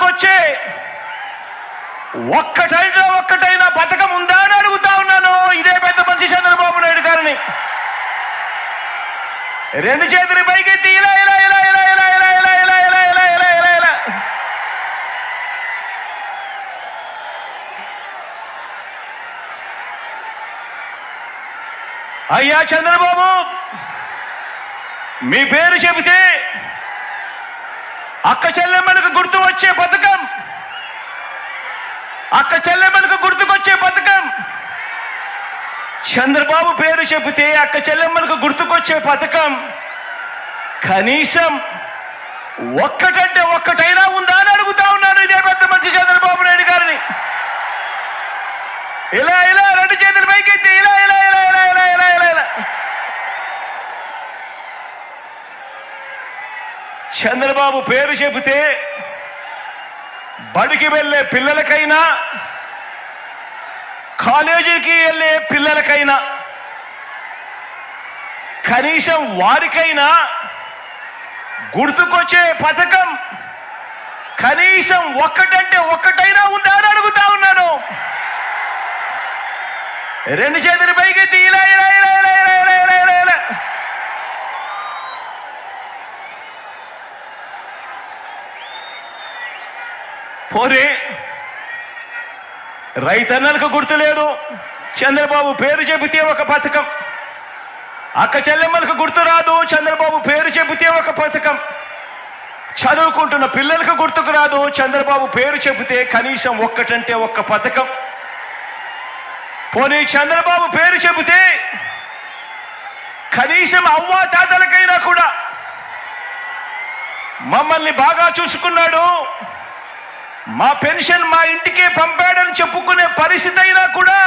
గుర్తుకొచ్చే ఒక్కటైనా ఒక్కటైనా పథకం ఉందా అని అడుగుతా ఉన్నాను ఇదే పెద్ద మనిషి చంద్రబాబు నాయుడు గారిని రెండు చేతులు పైకెత్తి ఇలా ఇలా ఇలా ఇలా ఇలా ఇలా ఇలా ఇలా ఇలా ఇలా ఇలా ఇలా ఇలా అయ్యా చంద్రబాబు మీ పేరు చెబితే అక్క చెల్లెమ్మలకు గుర్తు వచ్చే పథకం. అక్క చెల్లెమ్మలకు గుర్తుకొచ్చే పథకం. చంద్రబాబు పేరు చెబితే అక్క చెల్లెమ్మలకు గుర్తుకొచ్చే పథకం. కనీసం ఒక్కటంటే ఒక్కటైనా ఉందా అని అడుగుతా ఉన్నాను ఇదే పెద్ద మంచి చంద్రబాబు నాయుడు గారిని. ఇలా ఇలా రెండు చేతుల పైకి ఇలా ఇలా ఇలా ఇలా ఇలా ఇలా చంద్రబాబు పేరు చెబితే బడికి వెళ్ళే పిల్లలకైనా కాలేజీకి వెళ్ళే పిల్లలకైనా కనీసం వారికైనా గుర్తుకొచ్చే పథకం కనీసం ఒక్కటంటే ఒక్కటైనా ఉందా అని అడుగుతా ఉన్నాను. రెండు చేతులు పైకి ఇలా ఇలా ఇలా ఇలా. పోరే. రైతన్నలకు గుర్తులేదు. చంద్రబాబు పేరు చెబితే ఒక పథకం. అక్క చెల్లెమ్మలకు గుర్తు రాదు. చంద్రబాబు పేరు చెబితే ఒక పథకం. చదువుకుంటున్న పిల్లలకు గుర్తుకు రాదు. చంద్రబాబు పేరు చెబితే కనీసం ఒక్కటంటే ఒక్క పథకం. పోనీ చంద్రబాబు పేరు చెబితే కనీసం అవ్వా తాతలకైనా కూడా. మమ్మల్ని బాగా చూసుకున్నాడు. మా పెన్షన్ మా ఇంటికే పంపాడని చెప్పుకునే పరిస్థితి అయినా కూడా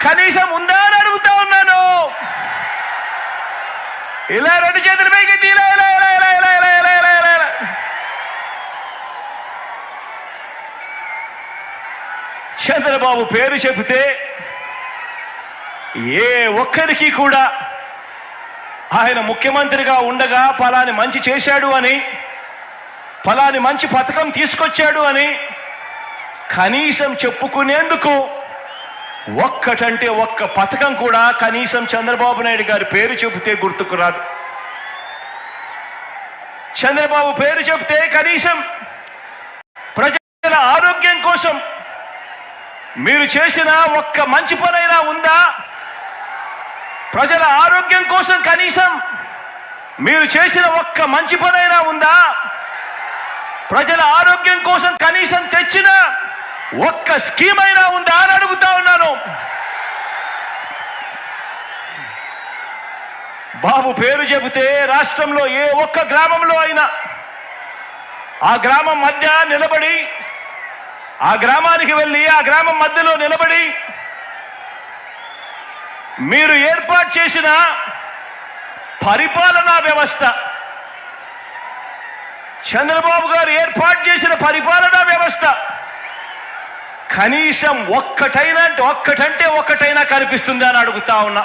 కనీసం ఉందా అని అడుగుతా ఉన్నాను. ఇలా రెండు చేతుల పైకి తీరా ఇలా ఇలా ఇలా ఇలా ఇలా ఇలా ఇలా ఇలా ఇలా చంద్రబాబు పేరు చెబితే ఏ ఒక్కరికి కూడా ఆయన ముఖ్యమంత్రిగా ఉండగా పలాని మంచి చేశాడు అని ఫలాని మంచి పథకం తీసుకొచ్చాడు అని కనీసం చెప్పుకునేందుకు ఒక్కటంటే ఒక్క పథకం కూడా కనీసం చంద్రబాబు నాయుడు గారి పేరు చెబితే గుర్తుకు రాదు. చంద్రబాబు పేరు చెబితే కనీసం ప్రజల ఆరోగ్యం కోసం మీరు చేసిన ఒక్క మంచి పనైనా ఉందా? ప్రజల ఆరోగ్యం కోసం కనీసం మీరు చేసిన ఒక్క మంచి పనైనా ఉందా? ప్రజల ఆరోగ్యం కోసం కనీసం తెచ్చిన ఒక్క స్కీమ్ అయినా ఉందా అని అడుగుతా ఉన్నాను. బాబు పేరు చెబితే రాష్ట్రంలో ఏ ఒక్క గ్రామంలో అయినా ఆ గ్రామం మధ్య నిలబడి ఆ గ్రామానికి వెళ్ళి ఆ గ్రామం మధ్యలో నిలబడి మీరు ఏర్పాటు చేసిన పరిపాలనా వ్యవస్థ చంద్రబాబు గారు ఏర్పాటు చేసిన పరిపాలనా వ్యవస్థ కనీసం ఒక్కటైనా అంటే ఒక్కటంటే ఒక్కటైనా కనిపిస్తుందా అని అడుగుతా ఉన్నా.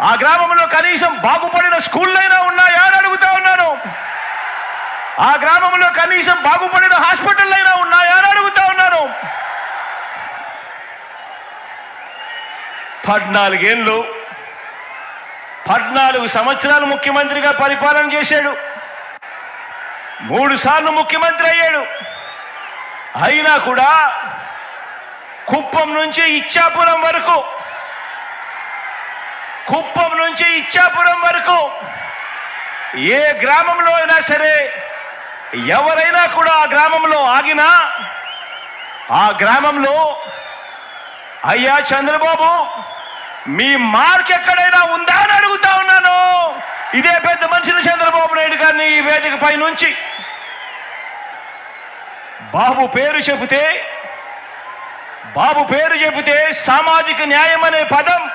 ఆ గ్రామంలో కనీసం బాగుపడిన స్కూళ్ళైనా ఉన్నాయా అని అడుగుతా ఉన్నాను. ఆ గ్రామంలో కనీసం బాగుపడిన హాస్పిటళ్ళైనా అయినా ఉన్నాయా అని అడుగుతా ఉన్నాను. పద్నాలుగేళ్ళు పద్నాలుగు సంవత్సరాలు ముఖ్యమంత్రిగా పరిపాలన చేశాడు. మూడు సార్లు ముఖ్యమంత్రి అయ్యాడు. అయినా కూడా కుప్పం నుంచి ఇచ్చాపురం వరకు కుప్పం నుంచి ఇచ్చాపురం వరకు ఏ గ్రామంలో అయినా సరే ఎవరైనా కూడా ఆ గ్రామంలో ఆగినా ఆ గ్రామంలో అయ్యా చంద్రబాబు మీ మార్క్ ఎక్కడైనా ఉందా అని అడుగుతా ఉన్నాను. ఇదే పెద్ద మనిషిని చంద్రబాబు నాయుడు గారిని ఈ వేదిక పై నుంచి బాబు పేరు చెబితే బాబు పేరు చెబితే సామాజిక న్యాయం అనే పదం.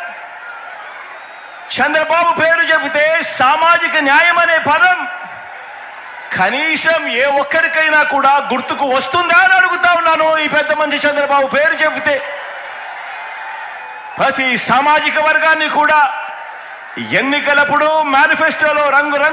చంద్రబాబు పేరు చెబితే సామాజిక న్యాయం అనే పదం. కనీసం ఏ ఒక్కరికైనా కూడా గుర్తుకు వస్తుందా అని అడుగుతా ఉన్నాను ఈ పెద్ద మంచి చంద్రబాబు పేరు చెబితే. ప్రతి సామాజిక వర్గాన్ని కూడా ఎన్నికలప్పుడు మేనిఫెస్టోలో రంగురంగు